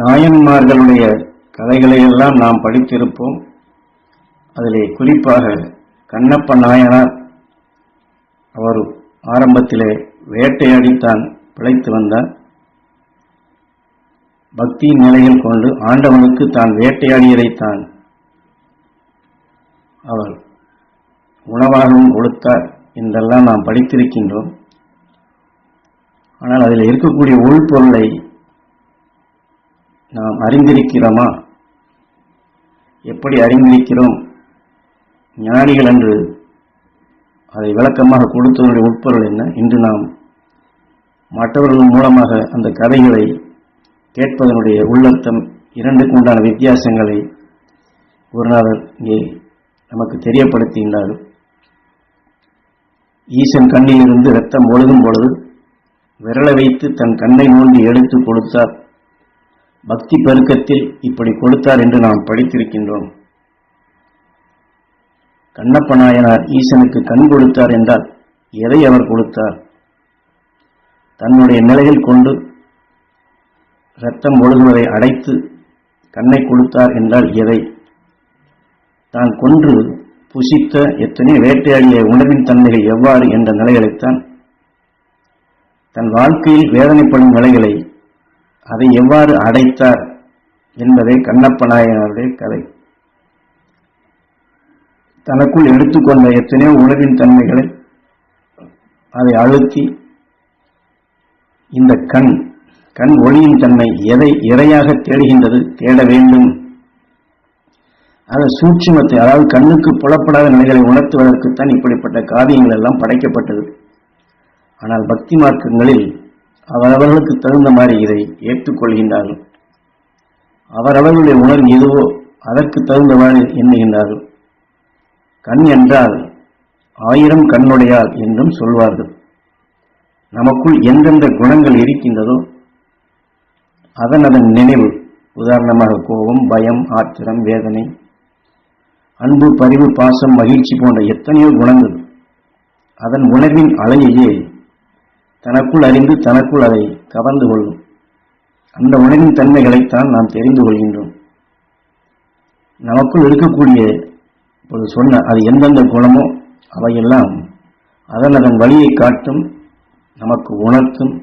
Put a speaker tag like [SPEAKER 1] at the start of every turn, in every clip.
[SPEAKER 1] நாயன்மார்களுடைய கதைகளை எல்லாம் நாம் படித்திருப்போம். அதிலே குறிப்பாக கண்ணப்ப நாயனார் அவர் ஆரம்பத்திலே வேட்டையாடித்தான் பிழைத்து வந்தார். பக்தி நிலையில் கொண்டு ஆண்டவனுக்கு தான் வேட்டையாடியதைத்தான் அவர் உணவாகவும் கொடுத்தார் என்றெல்லாம் நாம் படித்திருக்கின்றோம். ஆனால் அதில் இருக்கக்கூடிய உள்பொருளை நாம் அறிந்திருக்கிறோமா? எப்படி அறிந்திருக்கிறோம்? ஞானிகள் என்று அதை விளக்கமாக கொடுத்தவருடைய உட்பொருள் என்ன? இன்று நாம் மற்றவர்கள் மூலமாக அந்த கதைகளை கேட்பதனுடைய உள்ளர்த்தம் இரண்டுக்கு உண்டான வித்தியாசங்களை குருநாதர் இங்கே நமக்கு தெரியப்படுத்தினார் ஈசன் கண்ணிலிருந்து ரத்தம் ஒழுகும் பொழுது விரலை வைத்து தன் கண்ணை நோண்டி எடுத்து கொடுத்தார். பக்தி பெருக்கத்தில் இப்படி கொடுத்தார் என்று நாம் படித்திருக்கின்றோம். கண்ணப்ப நாயனார் ஈசனுக்கு கண் கொடுத்தார் என்றால் எதை அவர் கொடுத்தார்? தன்னுடைய நிலையில் கொண்டு ரத்தம் ஒழுகுவதை அடைத்து கண்ணை கொடுத்தார் என்றால் எதை? தான் கொன்று புசித்த எத்தனை வேட்டையாடிய உணவின் தன்மைகள் எவ்வாறு என்ற நிலைகளைத்தான் தன் வாழ்க்கையில் வேதனைப்படும் நிலைகளை அதை எவ்வாறு அடைத்தார் என்பதே கண்ணப்பநாயனாருடைய கதை. தனக்குள் எடுத்துக்கொண்ட எத்தனையோ உணவின் தன்மைகளை அதை அழுத்தி இந்த கண் கண் ஒளியின் தன்மை எதை இறையாக தேடுகின்றது தேட வேண்டும். அந்த சூட்சுமத்தை அதாவது கண்ணுக்கு புலப்படாத நிலைகளை உணர்த்துவதற்குத்தான் இப்படிப்பட்ட காவியங்கள் எல்லாம் படைக்கப்பட்டது. ஆனால் பக்தி மார்க்கங்களில் அவரவர்களுக்கு தகுந்த மாதிரி இதை ஏற்றுக்கொள்கின்றார்கள். அவரவர்களுடைய உணர்வு எதுவோ அதற்கு தகுந்தவாறு எண்ணுகின்றார்கள். கண் என்றால் ஆயிரம் கண்ணுடையால் என்றும் சொல்வார்கள். நமக்குள் எந்தெந்த குணங்கள் இருக்கின்றதோ அதன் அதன் நினைவு உதாரணமாக கோபம் பயம் ஆத்திரம் வேதனை அன்பு பரிவு பாசம் மகிழ்ச்சி போன்ற எத்தனையோ குணங்கள் அதன் உணர்வின் அலையையே தனக்குள் அறிந்து தனக்குள் அதை கவர்ந்து கொள்ளும். அந்த உணர்வின் தன்மைகளைத்தான் நாம் தெரிந்து கொள்கின்றோம். நமக்குள் இருக்கக்கூடிய இப்போது சொன்ன அது எந்தெந்த குணமோ அவையெல்லாம் அதன் அதன் வழியை காட்டும் நமக்கு உணர்த்தும்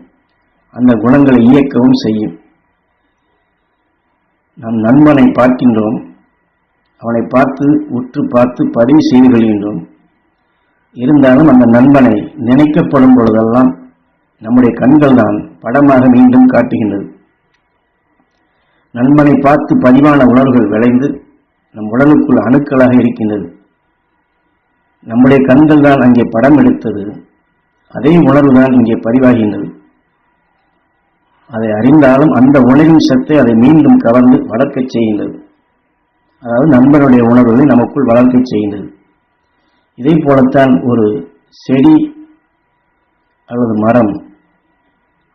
[SPEAKER 1] அந்த குணங்களை இயக்கவும் செய்யும். நம் நண்பனை பார்க்கின்றோம். அவனை பார்த்து உற்று பார்த்து பதிவு செய்து கொள்கின்றோம். இருந்தாலும் அந்த நண்பனை நினைக்கப்படும் பொழுதெல்லாம் நம்முடைய கண்கள் தான் படமாக மீண்டும் காட்டுகின்றது. நண்பனை பார்த்து பதிவான உணர்வுகள் விளைந்து நம் உடலுக்குள் அணுக்களாக இருக்கின்றது. நம்முடைய கண்கள் தான் அங்கே படம் எடுத்தது. அதே உணர்வு தான் இங்கே பதிவாகின்றது. அதை அறிந்தாலும் அந்த உணர்வின் சத்தை அதை மீண்டும் கவர்ந்து வளர்க்கச் செய்கின்றது. அதாவது நண்பனுடைய உணர்வுகளை நமக்குள் வளர்க்கச் செய்கின்றது. இதே போலத்தான் ஒரு செடி அல்லது மரம்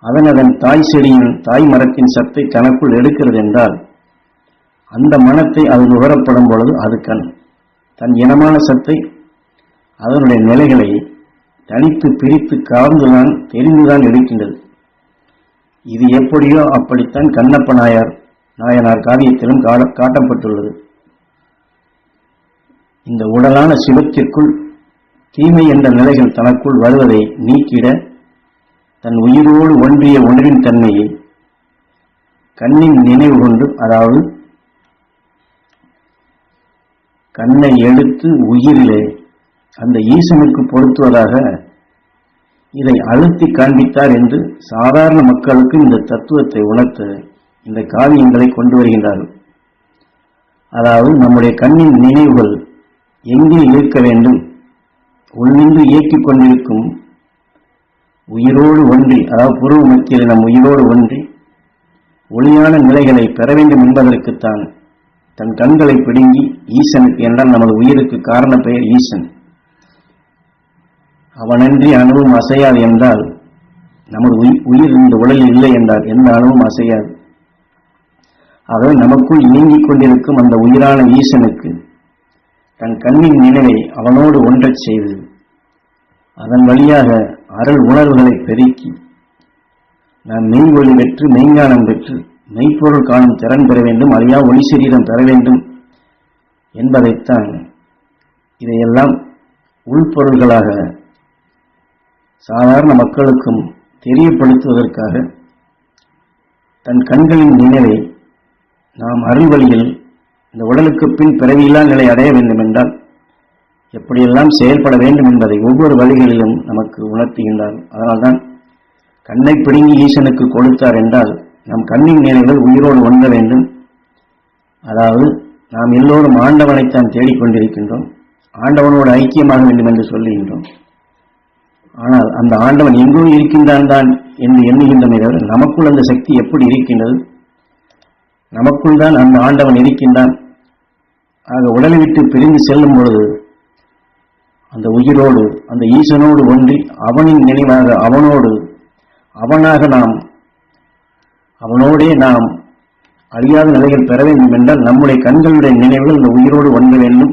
[SPEAKER 1] அதன் அதன் தாய் செடியின் தாய் மரத்தின் சத்தை தனக்குள் எடுக்கிறது என்றால் அந்த மனத்தை அது நுகரப்படும் பொழுது அது கண். தன் இனமான சத்தை அதனுடைய நிலைகளை தனித்து பிரித்து கவர்ந்துதான் தெரிந்துதான் எடுக்கின்றது. இது எப்படியோ அப்படித்தான் கண்ணப்ப நாயர் நாயனார் காவியத்திலும் காட்டப்பட்டுள்ளது. இந்த உடலான சிவத்திற்குள் தீமை என்ற நிலைகள் தனக்குள் வருவதை நீக்கிட தன் உயிரோடு ஒன்றிய உணரின் தன்மையை கண்ணின் நினைவு கொண்டு அதாவது கண்ணை எடுத்து உயிரிலே அந்த ஈசனுக்கு பொருத்துவதாக இதை அழுத்தி காண்பித்தார் என்று சாதாரண மக்களுக்கு இந்த தத்துவத்தை உணர்த்த இந்த காவியங்களை கொண்டு வருகின்றார்கள் அதாவது நம்முடைய கண்ணின் நினைவுகள் எங்கே இருக்க வேண்டும் உள்ளின்று இயக்கிக் கொண்டிருக்கும் உயிரோடு ஒன்றி அதாவது புருவ மத்தியில் நம் உயிரோடு ஒன்றி ஒளியான நிலைகளை பெற வேண்டும் என்பதற்குத்தான் தன் கண்களை பிடுங்கி ஈசனுக்கு என்றால் நமது உயிருக்கு காரண பெயர் ஈசன். அவனன்றி அணுவும் அசையாது என்றால் நமது உயிர் இந்த உடலில் இல்லை என்றால் எந்த அணுவும் அசையாது. ஆகவே நமக்குள் இயங்கிக் கொண்டிருக்கும் அந்த உயிரான ஈசனுக்கு தன் கண்ணின் நினைவை அவனோடு ஒன்றச் செய்து அதன் வழியாக அருள் உணர்வுகளை பெருக்கி நாம் மெய்வொழி பெற்று மெய்ஞானம் பெற்று மெய்ப்பொருள் காணும் திறன் பெற வேண்டும் அறியா ஒளி சரீரம் பெற வேண்டும் என்பதைத்தான் இதையெல்லாம் உள்பொருள்களாக சாதாரண மக்களுக்கும் தெரியப்படுத்துவதற்காக தன் கண்களின் நினைவை நாம் அருள் வழியில் இந்த உடலுக்கு பின் பிறவியில்லா நிலை அடைய வேண்டும் என்றால் எப்படியெல்லாம் செயல்பட வேண்டும் என்பதை ஒவ்வொரு வழிகளிலும் நமக்கு உணர்த்துகின்றார். அதனால்தான் கண்ணை பிடுங்கி ஈசனுக்கு கொடுத்தார் என்றால் நம் கண்ணின் நினைவுகள் உயிரோடு ஒன்ற வேண்டும். அதாவது நாம் எல்லோரும் ஆண்டவனைத்தான் தேடிக்கொண்டிருக்கின்றோம். ஆண்டவனோடு ஐக்கியமாக வேண்டும் என்று சொல்லுகின்றோம். ஆனால் அந்த ஆண்டவன் எங்கோ இருக்கின்றான் தான் என்று எண்ணுகின்றமே தவிர நமக்குள் அந்த சக்தி எப்படி இருக்கின்றது? நமக்குள் தான் அந்த ஆண்டவன் இருக்கின்றான். ஆக உடலை விட்டு பிரிந்து செல்லும் பொழுது அந்த உயிரோடு அந்த ஈசனோடு ஒன்றி அவனின் நினைவாக அவனோடு அவனாக நாம் அவனோடே நாம் அழியாத நிலைகள் பெற வேண்டும் என்றால் நம்முடைய கண்களுடைய நினைவுகள் இந்த உயிரோடு ஒன்ற வேண்டும்.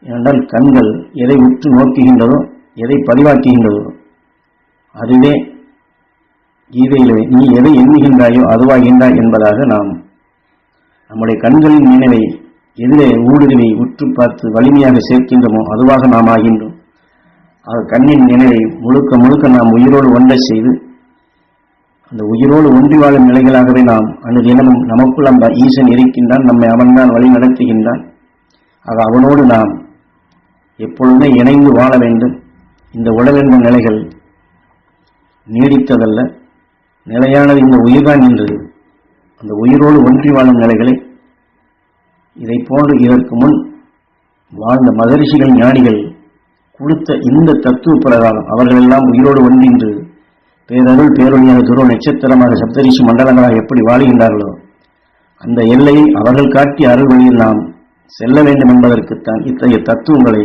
[SPEAKER 1] ஏனென்றால் கண்கள் எதை உற்று நோக்குகின்றதோ எதை பதிவாக்குகின்றதோ அதுவே கீதையிலே நீ எதை எண்ணுகின்றாயோ அதுவாகின்றாய் என்பதாக நாம் நம்முடைய கண்களின் நினைவை எதிரே ஊடுருவி உற்று பார்த்து வலிமையாக சேர்க்கின்றோமோ அதுவாக நாம் ஆகின்றோம். அவர் கண்ணின் நிலையை முழுக்க முழுக்க நாம் உயிரோடு ஒன்றை செய்து அந்த உயிரோடு ஒன்றி வாழும் நிலைகளாகவே நாம் தினமும் நமக்குள் அந்த ஈசன் இருக்கின்றான் நம்மை அவன்தான் வழி நடத்துகின்றான். ஆக அவனோடு நாம் எப்பொழுதுமே இணைந்து வாழ வேண்டும். இந்த உடல் என்ற நிலைகள் நீடித்ததல்ல. நிலையானது இந்த உயிர்தான் என்று அந்த உயிரோடு ஒன்றி வாழும் நிலைகளை இதை போன்று இதற்கு முன் வாழ்ந்த மகரிஷிகள் ஞானிகள் கொடுத்த இந்த தத்துவ பிரகாரம் அவர்களெல்லாம் உயிரோடு ஒன்றின்று பேரருள் பேரொழியான துருவ நட்சத்திரமாக சப்தரிஷி மண்டலங்களாக எப்படி வாழுகின்றார்களோ அந்த எல்லையை அவர்கள் காட்டிய அருள் வழியில் நாம் செல்ல வேண்டும் என்பதற்குத்தான் இத்தகைய தத்துவங்களை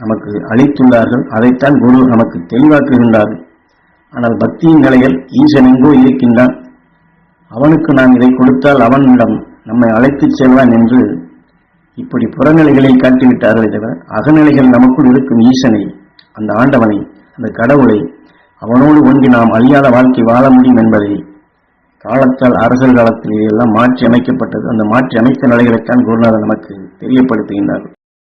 [SPEAKER 1] நமக்கு அளித்துள்ளார்கள். அதைத்தான் குரு நமக்கு தெளிவாக்குகின்றார். ஆனால் பக்தியின் நிலையில் ஈசன் எங்கோ இருக்கின்றான். அவனுக்கு நாம் இதை கொடுத்தால் அவனிடம் நம்மை அழைத்துச் செல்வான் என்று இப்படி புறநிலைகளை காட்டிவிட்டார்களே தவிர அகநிலைகள் நமக்குள் இருக்கும் ஈசனை அந்த ஆண்டவனை அந்த கடவுளை அவனோடு ஒன்றி நாம் அழியாத வாழ்க்கை வாழ முடியும் என்பதை காலத்தால் அரசல் காலத்தில் எல்லாம் மாற்றி அமைக்கப்பட்டது அந்த மாற்றி அமைத்த நிலைகளைத்தான் குருநாதர் நமக்கு தெரியப்படுத்துகின்றார்.